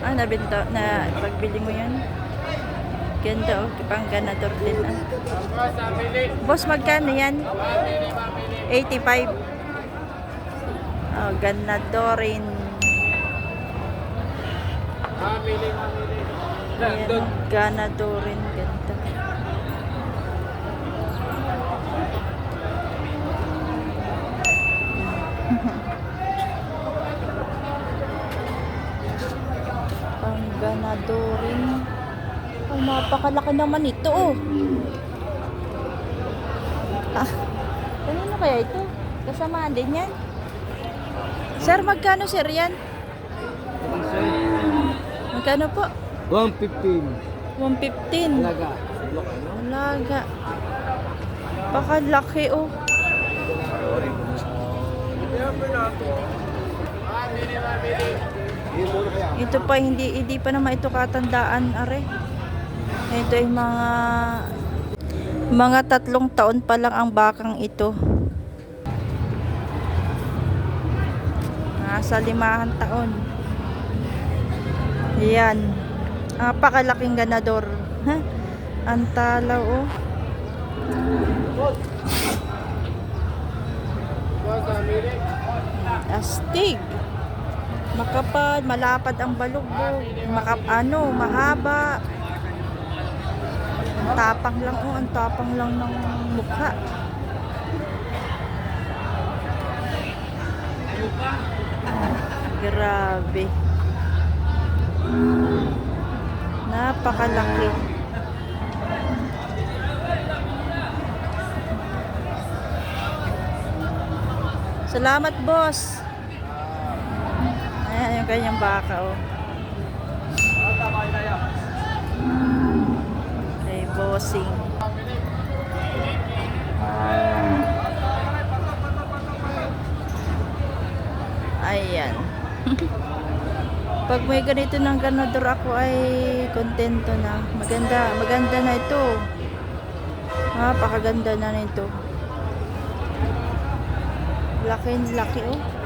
Ah, nabinta, na pagbili mo yun. Ganda oh, pang ganador din ah. Boss, magkano yan? 85. Oh, ganadorin. Ayan, ganadorin. Ganda. Ganadorin. Ay, napakalaki naman ito oh. Ah, kanino kaya ito? Kasamaan din yan? Sir, magkano sir yan? Magkano po? 115. 115. Laga. Alaga. Pakalaki oh. Ito pa hindi hindi pa naman ito katandaan are. Ito ay mga mga tatlong taon pa lang ang bakang ito. Nasa limahan taon. Yan. Napakalaking ganador. Ha? Ang talaw oh. Astig. Makapal, malapad ang balugbog. Makap ano, mahaba. Ang tapang lang oh, ang tapang lang ng mukha. Grabe. Napakalaki. Salamat, boss. Kanyang baka, oh. Kay bossing. Ayan. Pag may ganito ng ganador ako ay kontento na. Maganda, maganda na ito. Napakaganda na nito. Laki, laki oh.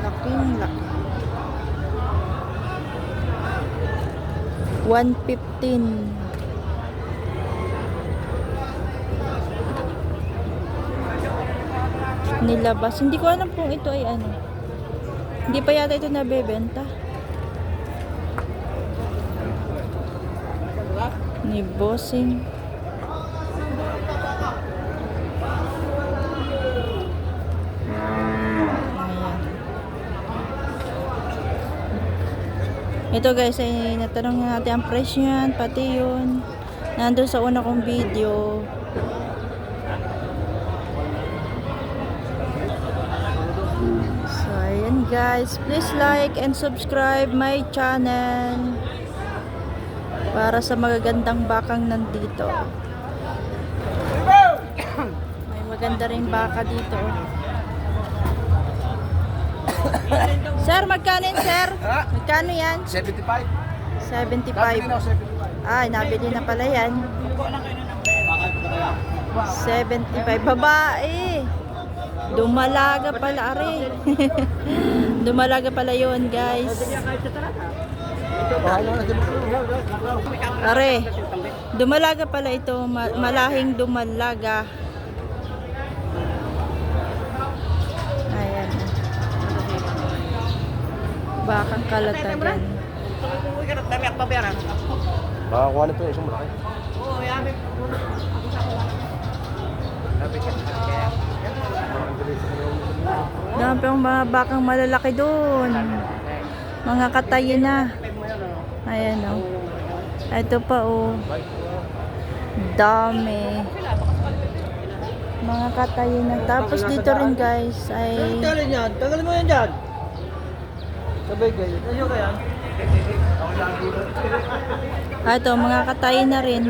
Laking laki. 115. Nilabas. Hindi ko alam kung ito ay ano. Hindi pa yata ito nabebenta. Ni bossing. Ayan. Ito guys, ay natanong natin ang presyo yan, pati yun. Nandun sa una kong video. So, ayan guys. Please like and subscribe my channel. Para sa magagandang bakang nandito. May maganda rin baka dito. sir, magkano yan, sir? Magkano yan? 75. 75. 75. Ay, nabili na pala yan. 75. Babae. Dumalaga pala, are. Dumalaga pala yon guys. Are. Dumalaga pala ito. Ma- malahing dumalaga. Bakang kalatagan. Makakuha na ito isang malaki. Dami pang mga bakang malalaki doon. Mga katayo na. Ayan o. Ito pa o. Dami. Mga katayo na. Tapos dito rin guys ay Tagal yan. Tagal mo yan dyan. Sabay kayo. Ano kaya? ah, ito mga katayo na rin.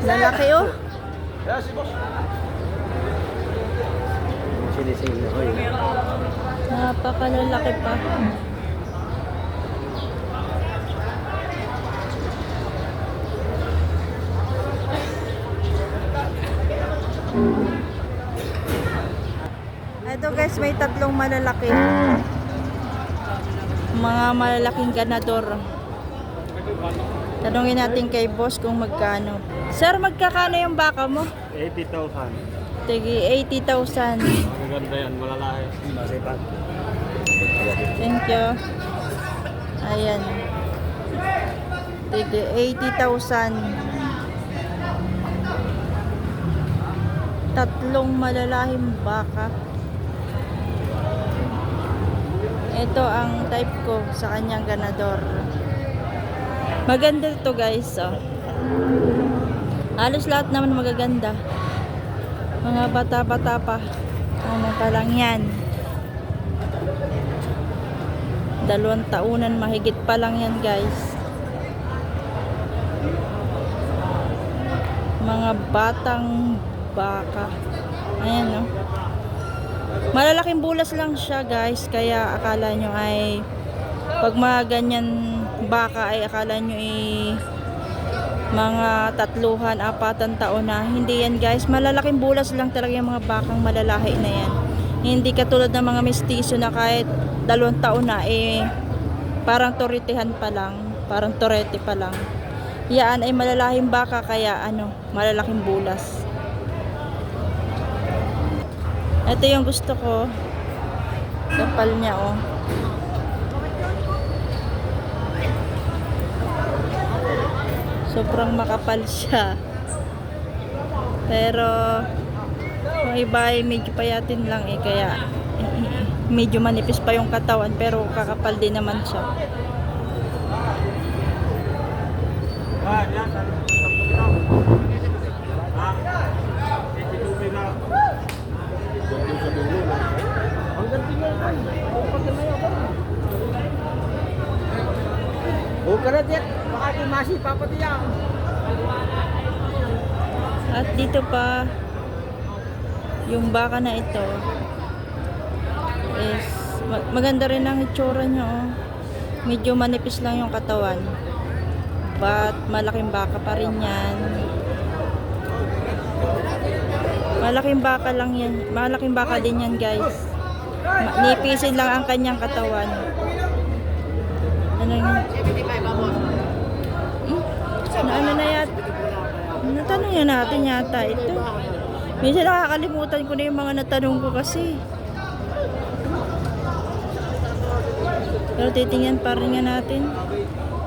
Lalaki oh. Kaya si boss. Sinising ako yun. Napakalalaki pa. Ito guys, may tatlong malalaki. Mga malalaking ganador. Tanungin natin kay boss kung magkano. Sir, magkakano yung baka mo? 80,000. Tigi 80,000. Magaganda yan, malalaki. Masipag. Thank you. Ayan. Tigi 80,000. Tatlong malalahing baka. Ito ang type ko sa kanyang ganador. Maganda to guys. Oh. Halos lahat naman magaganda. Mga bata-bata pa. Ano pa lang yan. Dalawang taunan mahigit pa lang yan guys. Mga batang baka. Ayan no. Malalaking bulas lang siya guys. Kaya akala nyo ay pag mga ganyan baka ay akala nyo ay mga tatluhan, apatan taon na. Hindi yan guys. Malalaking bulas lang talaga yung mga bakang malalahi na yan. Hindi katulad ng mga mestizo na kahit dalawang taon na eh parang toritihan pa lang. Parang torete pa lang. Yan ay malalahing baka kaya ano, malalaking bulas. Ito yung gusto ko. Kapal niya oh. Sobrang makapal siya. Pero yung iba ay medyo payatin lang eh kaya medyo manipis pa yung katawan pero kakapal din naman siya. Ah, yan. Ang ganda niya yan. Oo, pag na yun. Oo, karat yan. Baka kimasi papati yan. At dito pa yung baka na ito is ma- maganda rin ang itsura niya oh. Medyo manipis lang yung katawan. But malaking baka pa rin yan. Malaking baka lang yan. Malaking baka din yan guys. Ma- nipisin lang ang kanyang katawan. Ano yun? Na ano na yat? Natanong yan natin yata ito. Minsan nakakalimutan ko na yung mga natanong ko kasi. Pero titingnan pa rin nga natin.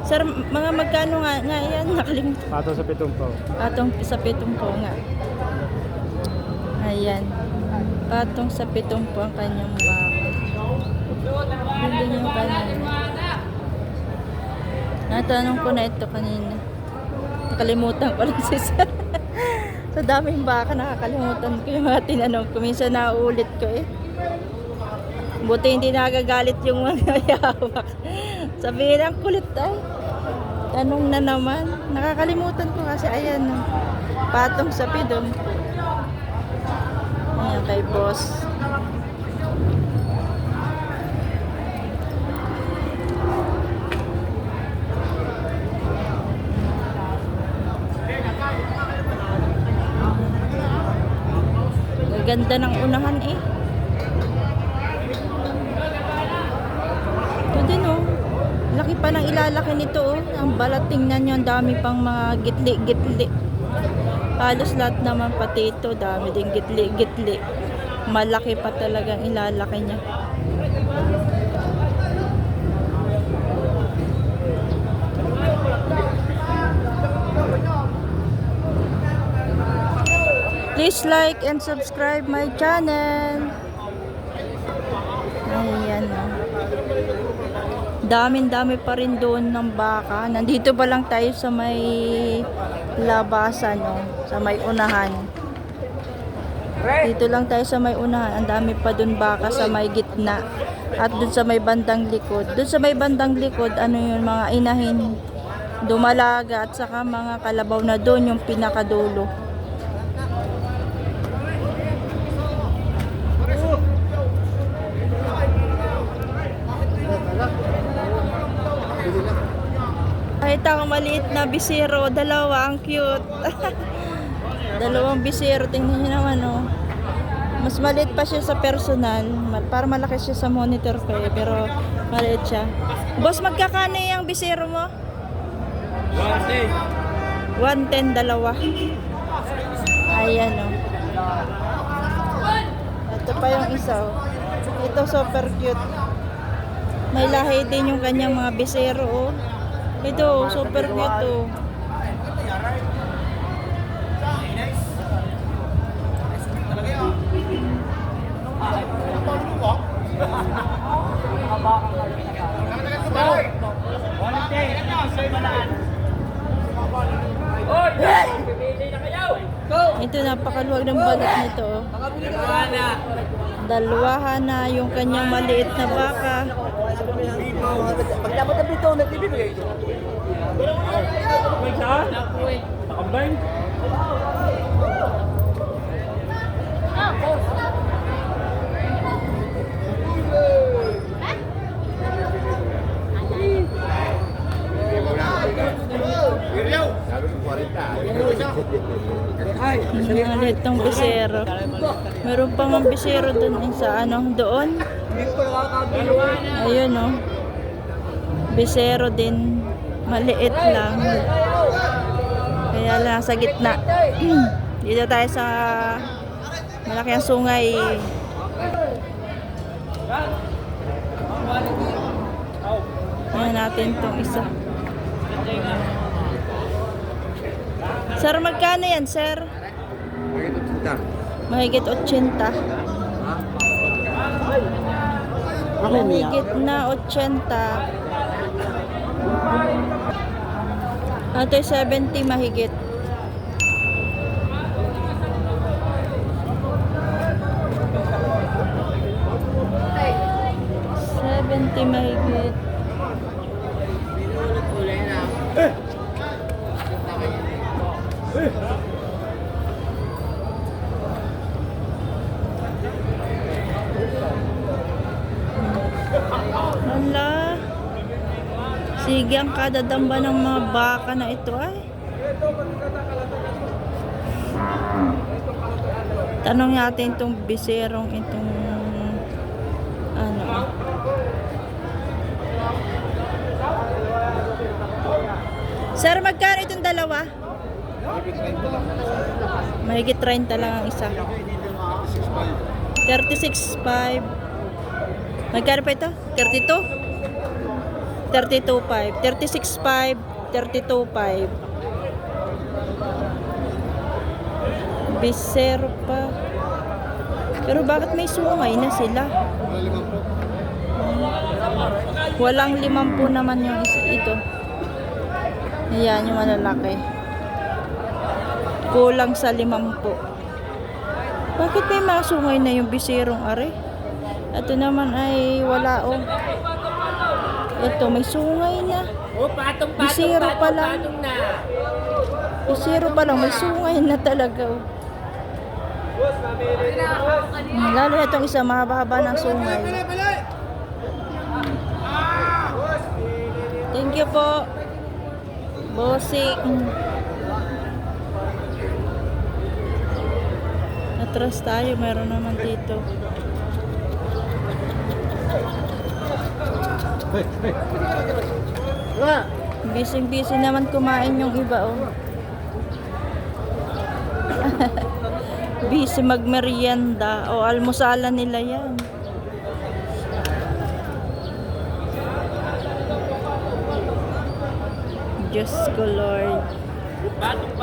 Sir, mga magkano nga, nga yan? Nakalimutan. Pato sa pitong po. Patong sa pitong po nga. Ayan. Patong sa pitong po ang kanyang baka. Yun din yung kanina. Natanong ko na ito kanina. Nakalimutan ko lang si sir. Sa daming baka nakakalimutan ko yung mga tinanong ko. Minsan nauulit ko eh. Buti hindi nagagalit yung mga yawak. Sabihin ang kulit ay. Tanong na naman. Nakakalimutan ko kasi ayan. Patong sa pidong. Ayan kay boss. Ganda ng unahan eh. Ito din oh. Laki pa ng ilalaki nito oh. Ang balat tingnan nyo, ang dami pang mga gitli-gitli. Halos lahat naman pati ito, dami din gitli-gitli. Malaki pa talagang ilalaki niya. Please like and subscribe my channel. Ayan oh. Daming-dami pa rin doon ng baka. Nandito pa lang tayo sa may labasan, no? sa may unahan. Dito lang tayo sa may unahan. Ang dami pa doon baka sa may gitna. At doon sa may bandang likod. Doon sa may bandang likod, ano yun, mga inahin. Dumalaga at saka mga kalabaw na doon yung pinakadulo. Kahit ako maliit na bisiro, dalawa, ang cute. Dalawang bisiro, tingnan niyo naman, oh. Mas maliit pa siya sa personal. Para malaki siya sa monitor ko eh. Pero maliit siya. Boss, magkakano yung bisero mo? 110 dalawa. Ayan o. Ito pa yung isa oh. Ito super cute. May lahi din yung kanyang mga bisero oh. Ito super cute oh. Ito napakaluwag ng balat nito. oh. Dalwahan na yung kanyang maliit na baka. Pag dapat na dito, nagbibigay ito. Ang maliit ng bisero. Meron pang ang bisero dun eh, sa ano, doon. Ayun oh. Bisero din. Maliit lang. Kaya lang sa gitna. Dito tayo sa malaki ang sungay. Ayan natin tong isa. Sir, magkano yan, sir? Mahigit 80. Mahigit na 80. Ito 70 mahigit. Kadadamba ng mga baka na ito ay. Tanong natin itong biserong itong ano. Sir, magkano itong dalawa? Mahigit 30 lang ang isa. 36.5. Magkano pa ito? 32? 32.5. 36.5. 32.5. Bisero pa. Pero bakit may sungay na sila? Walang limampu naman yung isa ito. Ayan yung malalaki. Kulang sa limampu. Bakit may mga sungay na yung biserong are? Ito naman ay wala oh. Ito may sungay na. Oh, patong, Bisiro pa lang. na. Bisero pa lang, may sungay na talaga oh. Lalo na itong isa, mahaba-haba ng sungay. Thank you po. Bossing. Atras tayo, meron naman dito. Bising-busy naman kumain yung iba, oh. busy magmerienda o almusalan nila yan. Diyos ko, Lord.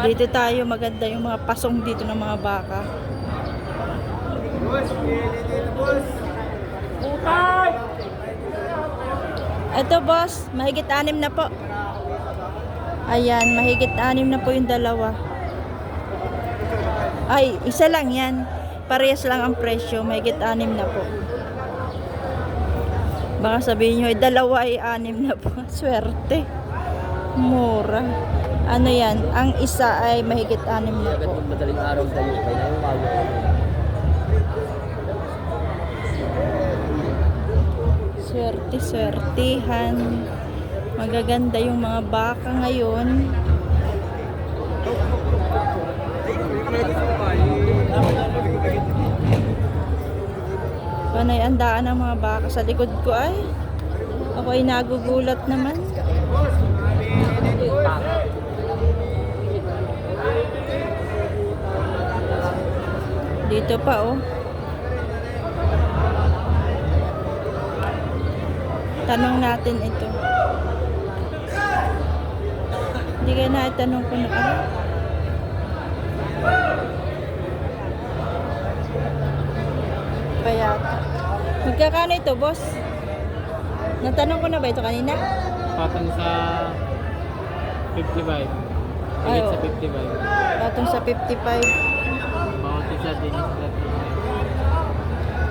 Dito tayo, maganda yung mga pasong dito ng mga baka. Ito, boss. Mahigit anim na po. Ayan, mahigit anim na po yung dalawa. Ay, isa lang yan. Parehas lang ang presyo. Mahigit anim na po. Baka sabihin nyo, ay dalawa ay anim na po. Swerte. Mura. Ano yan? Ang isa ay mahigit anim na po. Madaling araw tayo. Kaya mago. Swerte, swertihan. Magaganda yung mga baka ngayon. Panay ang daan ng mga baka sa likod ko ay. Ako ay nagugulat naman. Dito pa oh. Tanong natin ito. Hindi kaya na itanong ko na ano. Kaya, magkakano ito, boss? Natanong ko na ba ito kanina? Patong sa 55. Ay, Higit sa oo. 55. Patong sa 55. Bawat isa din yung flat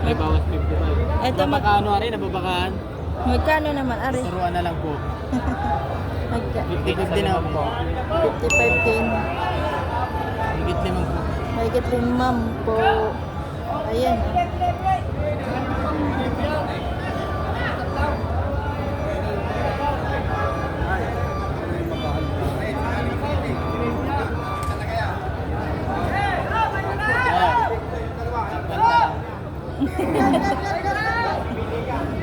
May bawas 55. Ito, mag Nababakaano rin, nababakaan. Magkano naman, Ari? Turuan na lang po. Magka 50 din naman po. 55 din. Higit limang po. Mahigit limam po. Ayan.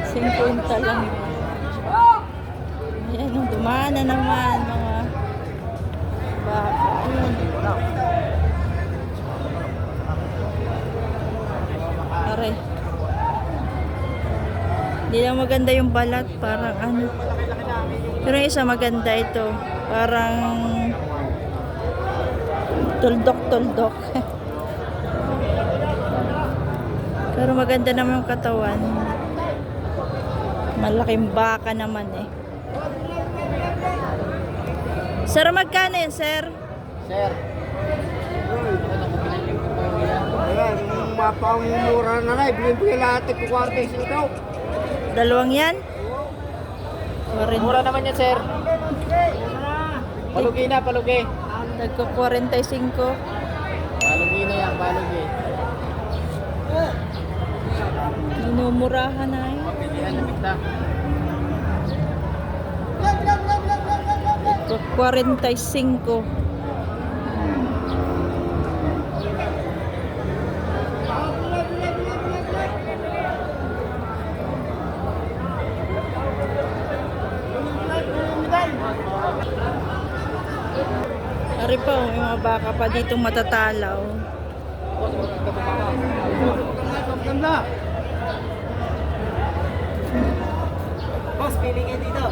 Singpunta lang. Ayan, oh, dumaan na naman mga baka. Ayan. Aray. Hindi lang maganda yung balat, parang ano. Pero isa maganda ito. Parang tuldok-tuldok. Pero maganda naman yung katawan. Malaking baka naman eh. Sir, magkano yan, sir? Sir. Ayan, mapangmura na na, ibigay lahat ng kukwarte ito. Dalawang yan? Warin. Mura naman yan, sir. Palugi na, palugi. Nagko 45. Palugi na yan, palugi. Minumurahan na eh. Yan, lamig na. Nagko 45. Ari pa, oh, may mga baka pa dito matatalaw. Ganda. Boss, feeling it dito.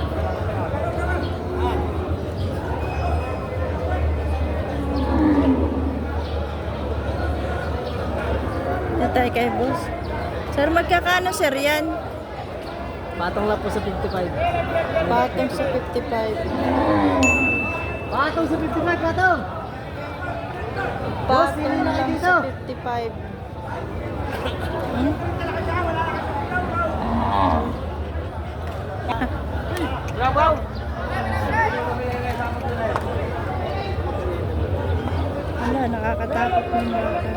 Natay kay boss. Sir, magkakano sir yan? Patong lang po sa 55. Patong sa 55. Patong sa 55, patong! Patong lang dito. sa 55. Hmm? Rabaw! Wala, nakakatakot ng baka.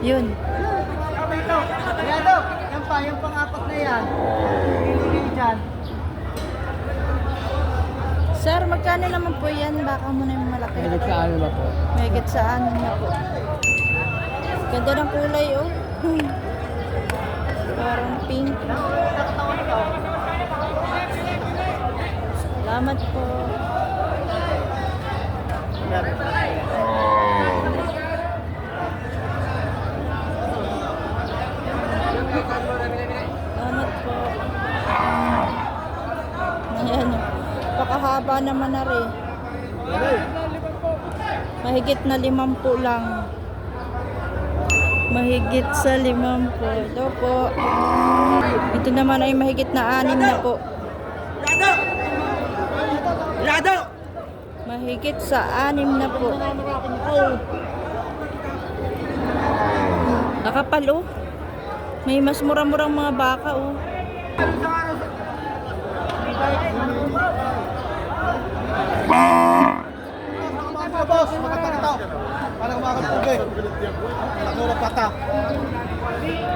Yun. Ito, yan to. Yan pa, yung pang-apat na yan. Pili dyan. Sir, magkano naman po yan? Baka mo na yung malaki. sa ano na po? Mahigit sa ano na po. Ganda ng kulay, oh. Parang pink. Salamat po. Salamat po. Ayan. oh. Pakahaba naman na rin. Mahigit na limampu lang. Mahigit sa limampu. Ito po. Ito naman ay mahigit na anim na po. Lado! Lado! Mahigit sa anim na po. Nakapal oh. May mas mura-murang mga baka oh. Boss, makapagito. Parang mga kapugay. Nakulap pata.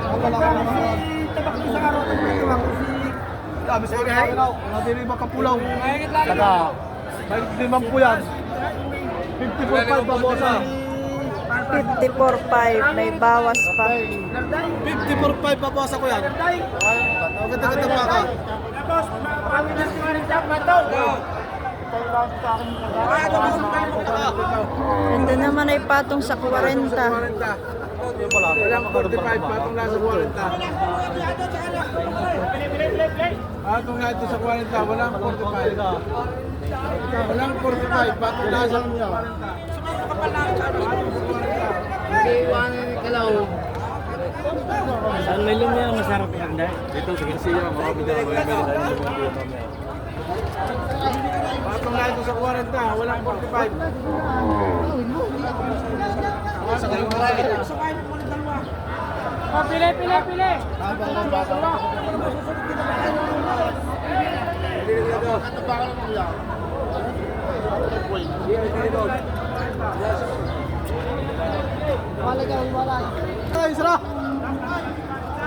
Ako lang ang mga tabak ko sa karo. Dami sa mga kanaw. Mga dili makapulaw. Saka, may limang po yan. 54 pa bosa. 54.5. May bawas pa. 54.5 pa boss ako yan. Ang ganda-ganda pa ka. Ganda naman ay patong sa 40. Walang 45, patong nasa 40. Patong nga ito sa 40, walang 45. Walang 45, patong nasa 40. Saan may lumya masarap yan dahil? Dito sa Garcia, marami na may meron na yung mga mamaya. Patong nga ito sa 40, walang 45. Oh, pili, pili, pili! Ay, sira!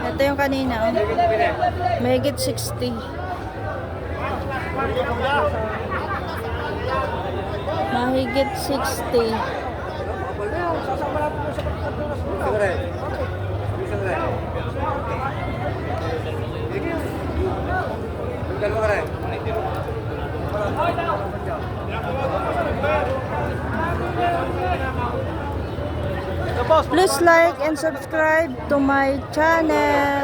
Ito yung kanina. Oh. Megit 60. Mahigit 60. Boss, Please like and subscribe to my channel.